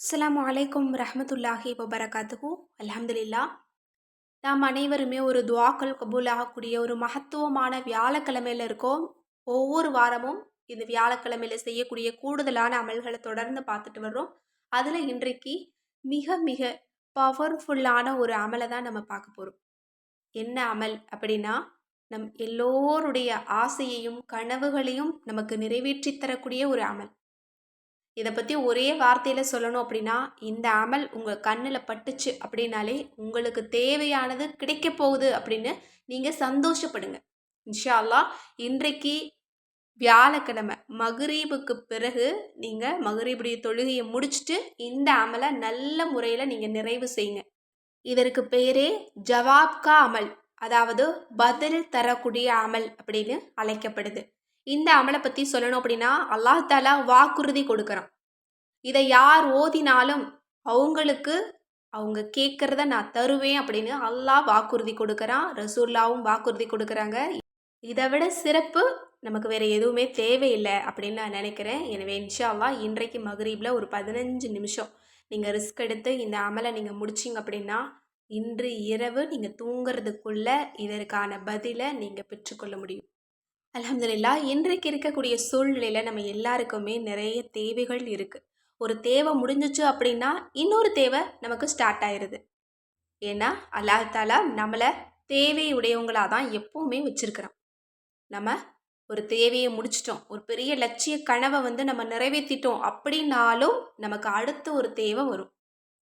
அஸ்லாம் அலைக்கும் ரஹமத்துல்லாஹி வபரகாத்துகு அல்ஹம்துலில்லா நாம் அனைவருமே ஒரு துவாக்கள் கபூல் ஆகக்கூடிய ஒரு மகத்துவமான வியாழக்கிழமையில இருக்கோம். ஒவ்வொரு வாரமும் இந்த வியாழக்கிழமையில செய்யக்கூடிய கூடுதலான அமல்களை தொடர்ந்து பார்த்துட்டு வர்றோம். அதில் இன்றைக்கு மிக மிக பவர்ஃபுல்லான ஒரு அமலை தான் நம்ம பார்க்க போகிறோம் என்ன அமல் அப்படின்னா நம் எல்லோருடைய ஆசையையும் கனவுகளையும் நமக்கு நிறைவேற்றி தரக்கூடிய ஒரு அமல். இதை பற்றி ஒரே வார்த்தையில் சொல்லணும் அப்படின்னா இந்த அமல் உங்கள் கண்ணில் பட்டுச்சு அப்படின்னாலே உங்களுக்கு தேவையானது கிடைக்க போகுது அப்படின்னு நீங்கள் சந்தோஷப்படுங்க. இன்ஷா அல்லா இன்றைக்கு வியாழக்கிழமை மகரீபுக்கு பிறகு நீங்கள் மகரீபுடைய தொழுகையை முடிச்சுட்டு இந்த அமலை நல்ல முறையில் நீங்கள் நிறைவு செய்யுங்க. இதற்கு பேரே ஜவாப்கா அமல் அதாவது பதில் தரக்கூடிய அமல் அப்படின்னு அழைக்கப்படுது. இந்த அமலை பற்றி சொல்லணும் அப்படின்னா அல்லாஹாலா வாக்குறுதி கொடுக்குறான். இதை யார் ஓதினாலும் அவங்களுக்கு அவங்க கேட்குறத நான் தருவேன் அப்படின்னு அல்லாஹ் வாக்குறுதி கொடுக்குறான் ரசூல்லாவும் வாக்குறுதி கொடுக்குறாங்க. இதை விட சிறப்பு நமக்கு வேறு எதுவுமே தேவையில்லை அப்படின்னு நான் நினைக்கிறேன். எனவே இன்ஷா அல்லாஹ் இன்றைக்கு மகரீபில் ஒரு பதினஞ்சு நிமிஷம் நீங்கள் ரிஸ்க் எடுத்து இந்த அமலை நீங்கள் முடிச்சிங்க அப்படின்னா இன்று இரவு நீங்கள் தூங்கிறதுக்குள்ளே இதற்கான பதிலை நீங்கள் பெற்றுக்கொள்ள முடியும். அலமதுல்லா இன்றைக்கு இருக்கக்கூடிய சூழ்நிலையில் நம்ம எல்லாருக்குமே நிறைய தேவைகள் இருக்குது ஒரு தேவை முடிஞ்சிச்சு அப்படின்னா இன்னொரு தேவை நமக்கு ஸ்டார்ட் ஆயிடுது ஏன்னா அல்லாஹ் தாலா நம்மளை தேவை உடையவங்களாக தான் எப்போவுமே வச்சுருக்கிறோம் நம்ம ஒரு தேவையை முடிச்சிட்டோம். ஒரு பெரிய லட்சிய கனவை வந்து நம்ம நிறைவேற்றிட்டோம் அப்படின்னாலும் நமக்கு அடுத்த ஒரு தேவை வரும்.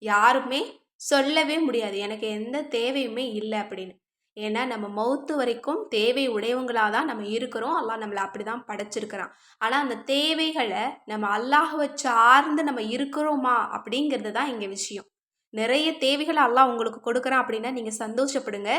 யாருமே சொல்லவே முடியாது. எனக்கு எந்த தேவையுமே இல்லை அப்படின்னு. ஏன்னா நம்ம மௌத்து வரைக்கும் தேவை உடையவங்களாக தான் நம்ம இருக்கிறோம். அல்லாஹ் நம்மளை அப்படி தான் படைச்சிருக்கிறான். ஆனால் அந்த தேவைகளை நம்ம அல்லாஹுவை சார்ந்து நம்ம இருக்கிறோமா அப்படிங்கிறது தான் இங்கே விஷயம். நிறைய தேவைகளை அல்லாஹ் உங்களுக்கு கொடுக்குறான் அப்படின்னா நீங்கள் சந்தோஷப்படுங்க.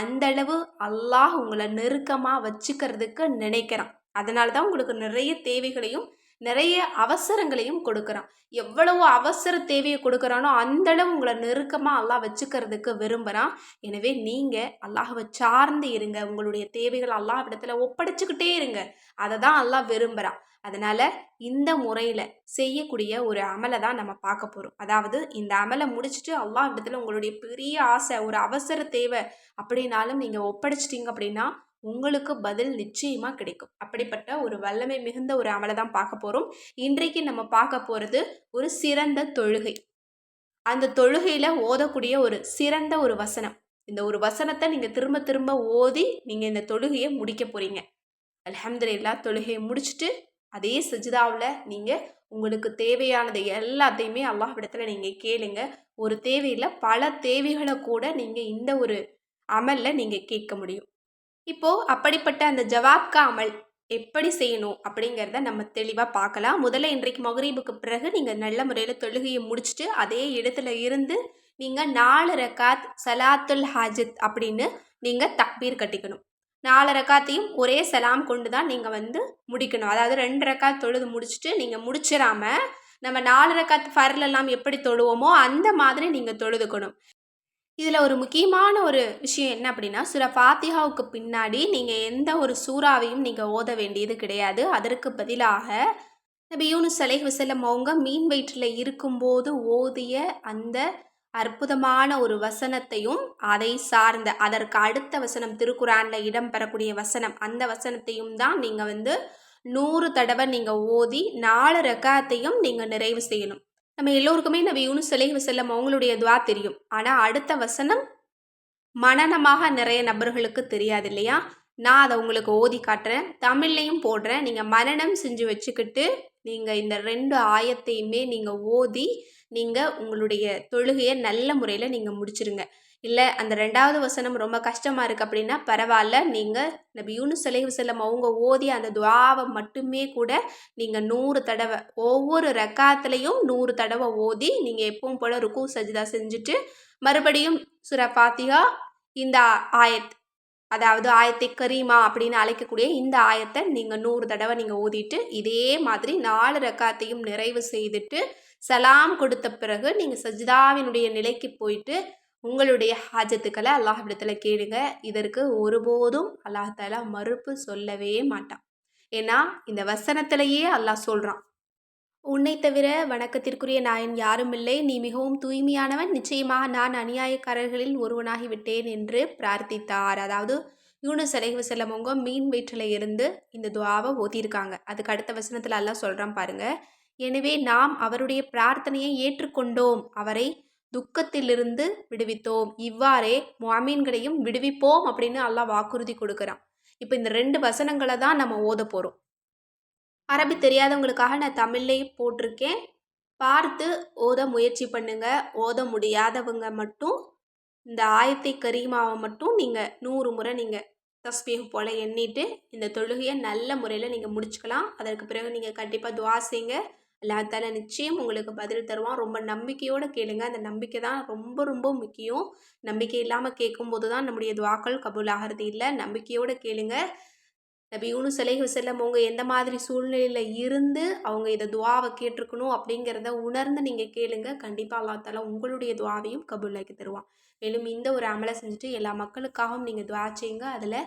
அந்தளவு அல்லாஹ் உங்களை நெருக்கமாக வச்சுக்கிறதுக்கு நினைக்கிறான். அதனால தான் உங்களுக்கு நிறைய தேவைகளையும் நிறைய அவசரங்களையும் கொடுக்குறான். எவ்வளவு அவசர தேவையை கொடுக்குறானோ அந்த அளவு உங்களை நெருக்கமாக அல்லாஹ் வச்சுக்கிறதுக்கு விரும்புகிறான் எனவே நீங்கள் அல்லாஹவை சார்ந்து இருங்க. உங்களுடைய தேவைகள் அல்லாஹ் இடத்துல ஒப்படைச்சிக்கிட்டே இருங்க. அதை தான் அல்லாஹ் விரும்புகிறான் அதனால் இந்த முறையில் செய்யக்கூடிய ஒரு அமலை தான் நம்ம பார்க்க போகிறோம் அதாவது இந்த அமலை முடிச்சுட்டு அல்லாஹ் இடத்துல உங்களுடைய பெரிய ஆசை ஒரு அவசர தேவை அப்படின்னாலும் நீங்கள் ஒப்படைச்சிட்டிங்க அப்படின்னா உங்களுக்கு பதில் நிச்சயமாக கிடைக்கும். அப்படிப்பட்ட ஒரு வல்லமை மிகுந்த ஒரு அமலை தான் பார்க்க போகிறோம் இன்றைக்கு நம்ம பார்க்க போகிறது ஒரு சிறந்த தொழுகை. அந்த தொழுகையில் ஓதக்கூடிய ஒரு சிறந்த ஒரு வசனம். இந்த ஒரு வசனத்தை நீங்கள் திரும்ப திரும்ப ஓதி நீங்கள் இந்த தொழுகையை முடிக்க போகிறீங்க அலமதுல்லா தொழுகையை முடிச்சுட்டு அதே சஜிதாவில் நீங்கள் உங்களுக்கு தேவையானது எல்லாத்தையுமே அல்லாஹ்விடத்தில் நீங்கள் கேளுங்க. ஒரு தேவையில் பல தேவைகளை கூட நீங்கள் இந்த ஒரு அமலில் நீங்கள் கேட்க முடியும். இப்போது அப்படிப்பட்ட அந்த ஜவாப்கா அமல் எப்படி செய்யணும் அப்படிங்கிறத நம்ம தெளிவாக பார்க்கலாம். முதல்ல இன்றைக்கு மகரீபுக்கு பிறகு நீங்கள் நல்ல முறையில் தொழுகையை முடிச்சுட்டு அதே இடத்துல இருந்து நீங்கள் நாலு ரக்காத் சலாத்துல் ஹாஜித் அப்படின்னு நீங்கள் தக்பீர் கட்டிக்கணும். நாலு ரக்காத்தையும் ஒரே சலாம் கொண்டு தான் நீங்கள் வந்து முடிக்கணும். அதாவது ரெண்டு ரக்காத் தொழுது முடிச்சுட்டு நீங்கள் முடிச்சிடாம நம்ம நாலு ரக்காத் ஃபர்லெல்லாம் எப்படி தொழுவோமோ அந்த மாதிரி நீங்கள் தொழுதுக்கணும். இதில் ஒரு முக்கியமான ஒரு விஷயம் என்ன அப்படின்னா சில ஃபாத்திஹாவுக்கு பின்னாடி நீங்கள் எந்த ஒரு சூறாவையும் நீங்கள் ஓத வேண்டியது கிடையாது. அதற்கு பதிலாக நபி யூனுஸ் அலை வசலம் அவங்க மீன் வயிற்றில் இருக்கும்போது ஓதிய அந்த அற்புதமான ஒரு வசனத்தையும் அதை சார்ந்த அதற்கு அடுத்த வசனம் திருக்குறானில் இடம்பெறக்கூடிய வசனம் அந்த வசனத்தையும் தான் நீங்கள் வந்து நூறு தடவை நீங்கள் ஓதி நாலு ரகத்தையும் நீங்கள் நிறைவு செய்யணும். நம்ம எல்லோருக்குமே நம்ம யூனுஸ் சிலைஹி வசல்லம் அவங்களுடைய துவா தெரியும். ஆனால் அடுத்த வசனம் மனநமாக நிறைய நபர்களுக்கு தெரியாது இல்லையா? நான் அதை உங்களுக்கு ஓதி காட்டுறேன். தமிழ்லையும் போடுறேன். நீங்கள் மனநம் செஞ்சு வச்சுக்கிட்டு நீங்கள் இந்த ரெண்டு ஆயத்தையுமே நீங்கள் ஓதி நீங்கள் உங்களுடைய தொழுகையை நல்ல முறையில் நீங்கள் முடிச்சிருங்க. இல்லை அந்த ரெண்டாவது வசனம் ரொம்ப கஷ்டமாக இருக்குது அப்படின்னா பரவாயில்ல நீங்கள் நபி யூனுஸ் அலைஹி வஸல்லம் அவங்க ஓதி அந்த துவாவை மட்டுமே கூட நீங்கள் நூறு தடவை ஒவ்வொரு ரக்காத்துலேயும் நூறு தடவை ஓதி நீங்கள் எப்பவும் போல் ருக்கு சஜிதா செஞ்சுட்டு மறுபடியும் சுர ஃபாத்திகா இந்த ஆயத் அதாவது ஆயத்தை கரீமா அப்படின்னு அழைக்கக்கூடிய இந்த ஆயத்தை நீங்கள் நூறு தடவை நீங்கள் ஓதிட்டு இதே மாதிரி நாலு ரக்காத்தையும் நிறைவு செய்துட்டு சலாம் கொடுத்த பிறகு நீங்கள் சஜிதாவினுடைய நிலைக்கு போயிட்டு உங்களுடைய ஹாஜத்துக்களை அல்லாஹிடத்தில் கேளுங்க. இதற்கு ஒருபோதும் அல்லாஹாலா மறுப்பு சொல்லவே மாட்டான். ஏன்னா இந்த வசனத்திலேயே அல்லாஹ் சொல்கிறான் உன்னை தவிர வணக்கத்திற்குரிய நாயன் யாருமில்லை நீ மிகவும் தூய்மையானவன். நிச்சயமாக நான் அநியாயக்காரர்களில் ஒருவனாகி விட்டேன் என்று பிரார்த்தித்தார். அதாவது யூனு அலைஹி வஸல்லம் மீன் வயிற்றில் இருந்து இந்த துவாவை ஓதியிருக்காங்க. அதுக்கு அடுத்த வசனத்தில் எல்லாம் சொல்கிறான் பாருங்க. எனவே நாம் அவருடைய பிரார்த்தனையை ஏற்றுக்கொண்டோம். அவரை துக்கத்திலிருந்து விடுவித்தோம். இவ்வாறே மாமீன்களையும் விடுவிப்போம் அப்படின்னு அல்லாஹ் வாக்குறுதி கொடுக்குறான். இப்போ இந்த ரெண்டு வசனங்களை தான் நம்ம ஓத போகிறோம் அரபி தெரியாதவங்களுக்காக நான் தமிழ்லேயே போட்டிருக்கேன். பார்த்து ஓத முயற்சி பண்ணுங்க. ஓத முடியாதவங்க மட்டும் இந்த ஆயத்தை கரீமாவை மட்டும் நீங்கள் நூறு முறை நீங்கள் தஸ்பீஹ் போல் எண்ணிட்டு இந்த தொழுகையை நல்ல முறையில் நீங்கள் முடிச்சுக்கலாம். அதற்கு பிறகு நீங்கள் கண்டிப்பாக துவா செய்யுங்க. அல்லாஹால நிச்சயம் உங்களுக்கு பதில் தருவான். ரொம்ப நம்பிக்கையோடு கேளுங்க. அந்த நம்பிக்கை தான் ரொம்ப ரொம்ப முக்கியம். நம்பிக்கை இல்லாமல் கேட்கும்போது தான் நம்முடைய துவாக்கள் கபூல் ஆகிறது இல்லை. நம்பிக்கையோடு கேளுங்க. நபி யூனு அலைஹி செல்லம் அவங்க எந்த மாதிரி சூழ்நிலையில் இருந்து அவங்க இதை துவாவை கேட்டிருக்கணும் அப்படிங்கிறத உணர்ந்து நீங்கள் கேளுங்க. கண்டிப்பாக அல்லா தாலா உங்களுடைய துவாவையும் கபூலாக்கி தருவான். மேலும் இந்த ஒரு அமலை செஞ்சுட்டு எல்லா மக்களுக்காகவும் நீங்கள் துவா செய்யுங்க. அதில்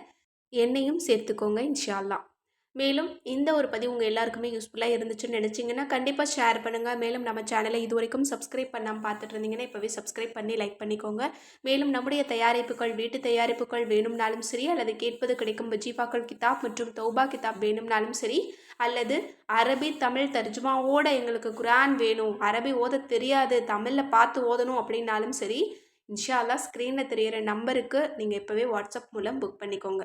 என்னையும் சேர்த்துக்கோங்க இன்ஷால்லாம் மேலும் இந்த ஒரு பதிவு உங்கள் எல்லாருக்குமே யூஸ்ஃபுல்லாக இருந்துச்சுன்னு நினச்சிங்கன்னா கண்டிப்பாக ஷேர் பண்ணுங்கள் மேலும் நம்ம சேனலை இது வரைக்கும் சப்ஸ்கிரைப் பண்ணாமல் பார்த்துட்டு இருந்தீங்கன்னா இப்போவே சப்ஸ்கிரைப் பண்ணி லைக் பண்ணிக்கோங்க. மேலும் நம்முடைய தயாரிப்புகள் வீட்டு தயாரிப்புகள் வேணும்னாலும் சரி அல்லது கேட்பது கிடைக்கும் வஜீஃபாக்கள் கிதாப் மற்றும் தௌபா கிதாப் வேணும்னாலும் சரி அல்லது அரபி தமிழ் தர்ஜுமாவோட எங்களுக்கு குரான் வேணும் அரபி ஓத தெரியாது தமிழில் பார்த்து ஓதணும் அப்படின்னாலும் சரி இன்ஷா ஸ்க்ரீனில் தெரியிற நம்பருக்கு நீங்கள் இப்போவே வாட்ஸ்அப் மூலம் புக் பண்ணிக்கோங்க.